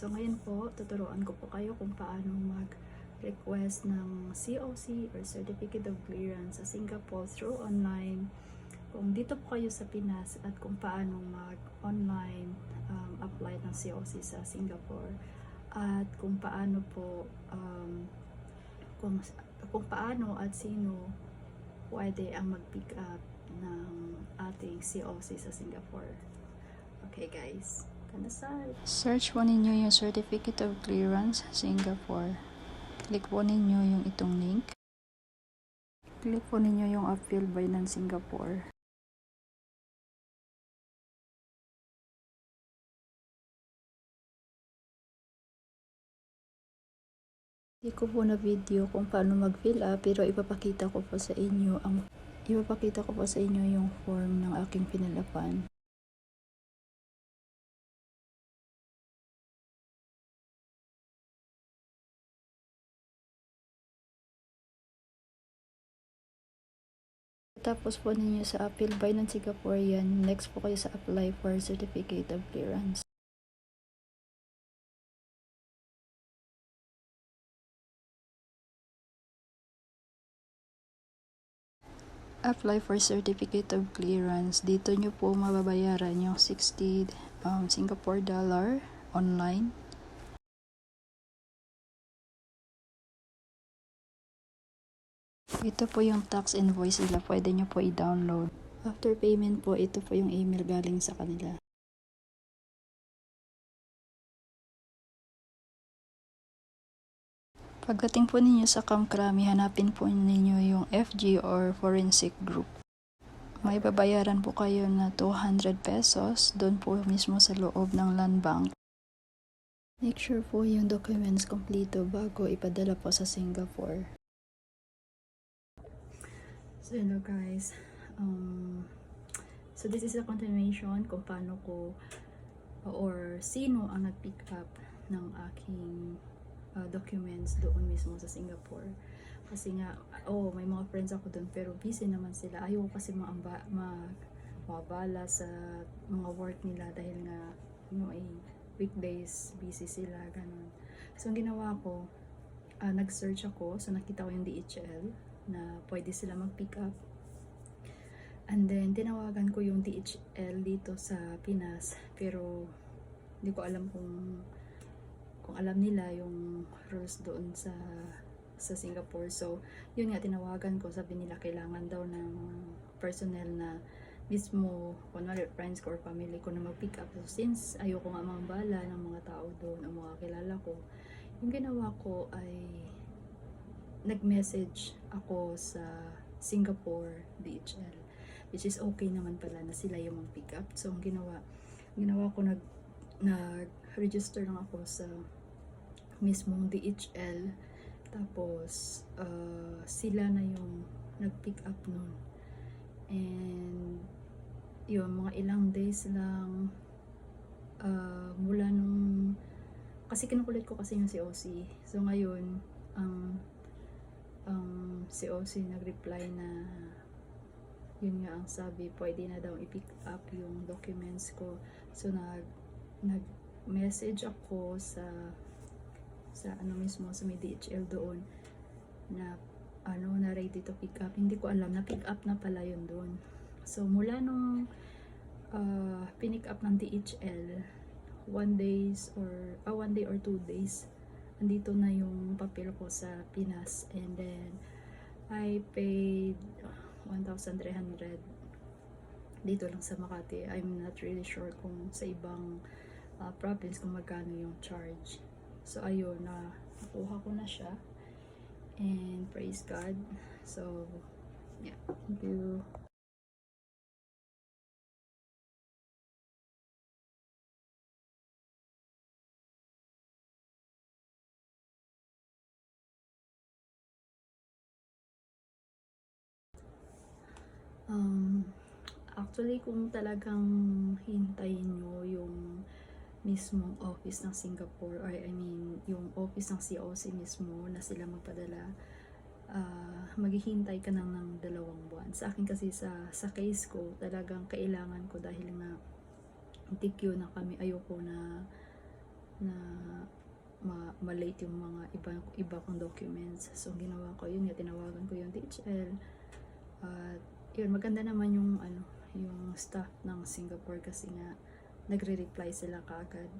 So ngayon po, tuturuan ko po kayo kung paano mag-request ng COC or Certificate of Clearance sa Singapore through online. Kung dito po kayo sa Pinas at kung paano mag-online um, apply ng COC sa Singapore at kung paano po um, kung, kung paano at sino pwede ang mag-pick up ng ating COC sa Singapore. Okay guys, kanasal. Search po ninyo yung Certificate of Clearance Singapore. Click po ninyo yung itong link. Click po ninyo yung by ng Singapore. Hindi ko po na video kung paano mag-fill up pero ipapakita ko po sa inyo ang ipapakita ko po sa inyo yung form ng aking pinalapan. Tapos po ninyo sa appeal by ng Singaporean, next po kayo sa apply for certificate of clearance. apply for certificate of clearance. Dito nyo po mababayaran yung 60 um, Singapore dollar online. Ito po yung tax invoice nila. Pwede nyo po i-download. After payment po, ito po yung email galing sa kanila. Pagdating po ninyo sa Kamkrami, hanapin po ninyo yung FG or Forensic Group. May babayaran po kayo na 200 pesos doon po mismo sa loob ng land bank. Make sure po yung documents kompleto bago ipadala po sa Singapore. So hello guys. Um, so this is a continuation kung paano ko or sino ang nag-pick up ng aking uh, documents doon mismo sa Singapore. Kasi nga, oh, may mga friends ako doon pero busy naman sila. Ayaw kasi maamba, sa mga work nila dahil nga, ano ay, weekdays, busy sila, ganun. So, ang ginawa ko, uh, nag-search ako, so nakita ko yung DHL na pwede sila mag-pick up. And then, tinawagan ko yung DHL dito sa Pinas, pero hindi ko alam kung kung alam nila yung rules doon sa sa Singapore. So, yun nga tinawagan ko, sabi nila kailangan daw ng personnel na mismo, kunwari friends ko or family ko na mag-pick up. So, since ayoko nga mga bala ng mga tao doon, ang mga kilala ko, yung ginawa ko ay nag-message ako sa Singapore DHL which is okay naman pala na sila yung mag-pick up. So, ang ginawa, ginawa ko nag nag-register lang ako sa mismong DHL tapos uh, sila na yung nag-pick up nun. And yun mga ilang days lang uh, mula nung kasi kinukulit ko kasi yung COC so ngayon ang ang COC nag-reply na yun nga ang sabi pwede na daw i-pick up yung documents ko. So nag nag message ako sa sa ano mismo sa may DHL doon na ano na ready to pick up. Hindi ko alam na pick up na pala yun doon. So mula nung uh, pinick up ng DHL one days or uh, one day or two days andito na yung papel ko sa Pinas. And then I paid 1,300 dito lang sa Makati I'm not really sure kung sa ibang uh, province kung magkano yung charge So, ayun, na nakuha ko na siya. And praise God. So, yeah. Thank you. Actually, kung talagang hintayin nyo yung mismong office ng Singapore or I mean yung office ng COC mismo na sila magpadala uh, maghihintay ka nang ng dalawang buwan sa akin kasi sa sa case ko talagang kailangan ko dahil nga TQ na kami ayoko na na malate yung mga iba, iba kong documents. So, ginawa ko, yun tinawagan ko yung DHL. At, yun, maganda naman yung, ano, yung staff ng Singapore kasi nga, nagre-reply sila kaagad.